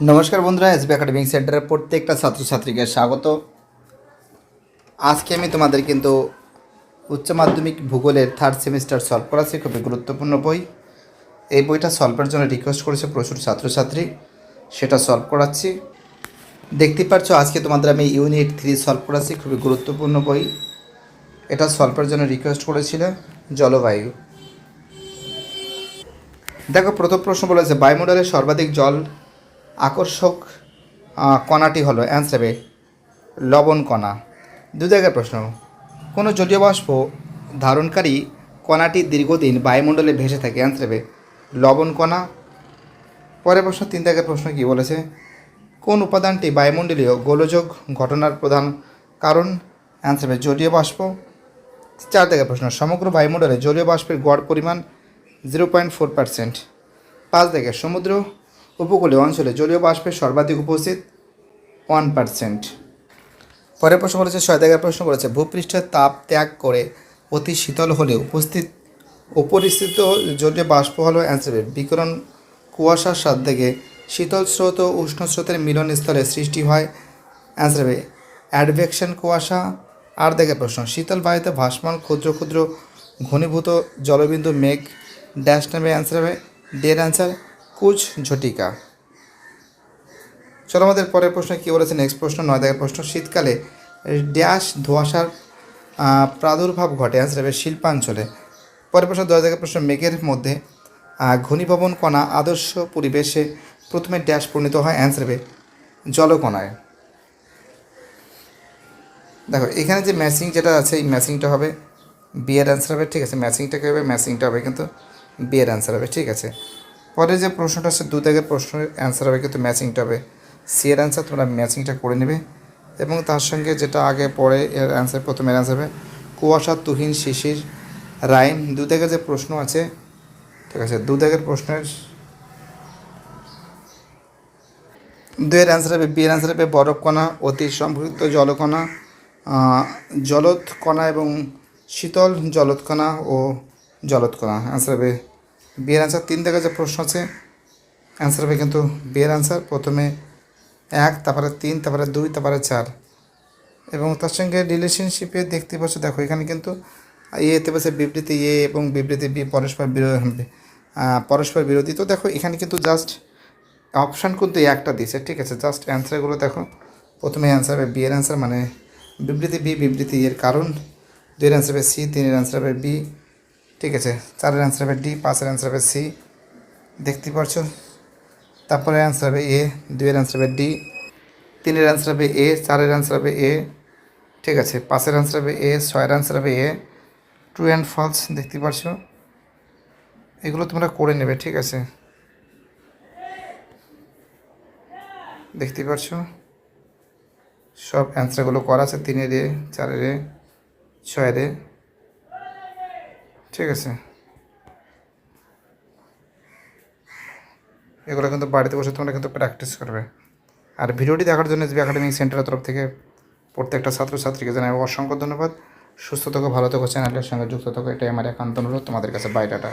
নমস্কার বন্ধুরা SB academic সেন্টারের প্রত্যেকটা ছাত্রছাত্রীকে স্বাগত। আজকে আমি তোমাদের কিন্তু উচ্চ মাধ্যমিক ভূগোলের থার্ড সেমিস্টার সলভ করাচ্ছি, খুবই গুরুত্বপূর্ণ বই। এই বইটা সলভের জন্য রিকোয়েস্ট করেছে প্রচুর ছাত্রছাত্রী, সেটা সলভ করাচ্ছি। দেখতে পাচ্ছ, আজকে তোমাদের আমি ইউনিট থ্রি সলভ করাচ্ছি, খুবই গুরুত্বপূর্ণ বই। এটা সলভের জন্য রিকোয়েস্ট করেছিল, জলবায়ু। দেখো, প্রথম প্রশ্ন বলেছে বায়ুমণ্ডলের সর্বাধিক জল আকর্ষক কণাটি হলো অ্যান্সারে লবণ কণা। দু জায়গার প্রশ্ন, কোনো জলীয় বাষ্প ধারণকারী কণাটি দীর্ঘদিন বায়ুমণ্ডলে ভেসে থাকে? অ্যান্সারে লবণ কণা। পরের প্রশ্ন, তিন জায়গার প্রশ্ন কী বলেছে? কোন উপাদানটি বায়ুমণ্ডলীয় গোলযোগ ঘটনার প্রধান কারণ? অ্যান্সারে জলীয় বাষ্প। চার জায়গার প্রশ্ন, সমগ্র বায়ুমণ্ডলে জলীয় বাষ্পের গড় পরিমাণ জিরো পয়েন্ট ফোর পার্সেন্ট পাঁচ জায়গায় সমুদ্র উপকূলীয় অঞ্চলে জলীয় বাষ্পের সর্বাধিক উপস্থিত ওয়ান পার্সেন্ট পরের প্রশ্ন করেছে ছয় জায়গার প্রশ্ন করেছে, ভূপৃষ্ঠের তাপ ত্যাগ করে অতি শীতল হলে উপস্থিত, উপরিস্থিত জলীয় বাষ্প হলো অ্যান্সারে বিকিরণ কুয়াশার সাত থেকে শীতল স্রোত ও উষ্ণ স্রোতের মিলন স্থলে সৃষ্টি হয় অ্যান্সারে অ্যাডভেকশন কুয়াশা। আর দেখে প্রশ্ন, শীতল বায়ুতে ভাসমান ক্ষুদ্র ক্ষুদ্র ঘনীভূত জলবিন্দু মেঘ ড্যাশ নেবে অ্যান্সার হবে ডের অ্যান্সার কুচ ঝটিকা। চলো আমাদের পরের প্রশ্ন কী বলেছে নেক্সট প্রশ্ন, নয় দেখার প্রশ্ন। শীতকালে ড্যাশ ধোঁয়াশার প্রাদুর্ভাব ঘটে অ্যান্সার হবে শিল্পাঞ্চলে। পরের প্রশ্ন, দশ জায়গার প্রশ্ন, মেঘের মধ্যে ঘনীভবন কণা আদর্শ পরিবেশে প্রথমে ড্যাশ পরিণত হয় অ্যান্সার হবে জলকণায়। দেখো, এখানে যে ম্যাচিং যেটা আছে, এই ম্যাচিংটা হবে বিয়ের অ্যান্সার হবে, ঠিক আছে? ম্যাচিংটা কী হবে? ম্যাচিংটা হবে কিন্তু বিয়ের অ্যান্সার হবে, ঠিক আছে? পরে যে প্রশ্নটা আছে দু দাগের প্রশ্নের অ্যান্সার হবে কিন্তু ম্যাচিংটা হবে। সি অ্যান্সার তোমরা ম্যাচিংটা করে নেবে এবং তার সঙ্গে যেটা আগে পরে এর অ্যান্সার প্রথমের অ্যান্সার হবে কুয়াশা তুহিন শিশির রাইম দু দাগের যে প্রশ্ন আছে ঠিক আছে দু দাগের প্রশ্নের দুয়ের অ্যান্সার হবে বিয়ের অ্যান্সার হবে বরফ কণা অতি সম্পৃক্ত জলকণা আহ, জলদ কণা এবং শীতল জলদ কণা ও জলদ কণা অ্যান্সার হবে বিয়ের অ্যান্সার তিন থেকে যে প্রশ্ন আছে অ্যান্সার হবে কিন্তু বিয়ের অ্যান্সার প্রথমে এক, তারপরে তিন, তারপরে দুই, তারপরে চার। এবং তার সঙ্গে রিলেশনশিপে দেখতে পাচ্ছ, দেখো এখানে কিন্তু এতে পাচ্ছে বিবৃতি এ এবং বিবৃতি বি, পরস্পর বিরোধী পরস্পর বিরোধী। তো দেখো এখানে কিন্তু জাস্ট অপশান কিন্তু একটা দিয়েছে, ঠিক আছে? জাস্ট অ্যান্সারগুলো দেখো। প্রথমে অ্যান্সার হবে বি এর অ্যান্সার মানে বিবৃতি বি, বিবৃতি এর কারণ। দুইয়ের অ্যান্সার হবে সি, তিনের অ্যান্সার হবে বি। ঠিক আছে, চারের অ্যান্সার হবে ডি পাঁচের অ্যান্সার হবে সি দেখতে পাচ্ছ তারপরে অ্যান্সার হবে এ দুইয়ের অ্যান্সার হবে ডি তিনের অ্যান্সার হবে এ চারের অ্যান্সার হবে এ ঠিক আছে, পাঁচের অ্যান্সার হবে এ ছয়ের অ্যান্সার হবে এ ট্রু অ্যান্ড ফলস দেখতে পাচ্ছ এগুলো তোমরা করে নেবে, ঠিক আছে? দেখতে পাচ্ছ সব অ্যান্সারগুলো করা আছে তিনের এ, চারের এ, ছয়ের এ। ঠিক আছে। এগুলো কিন্তু বাড়িতে বসে তোমরা কিন্তু প্র্যাকটিস করবে। আর ভিডিওটি দেখার জন্য এসবি একাডেমিক সেন্টারের তরফ থেকে প্রত্যেকটা ছাত্রছাত্রীকে জানাই অসংখ্য ধন্যবাদ। সুস্থ থাকো, ভালো থাকো চ্যানেলের সঙ্গে যুক্ত থাকো, এটাই আমার একান্ত অনুরোধ তোমাদের কাছে। বাইরেটা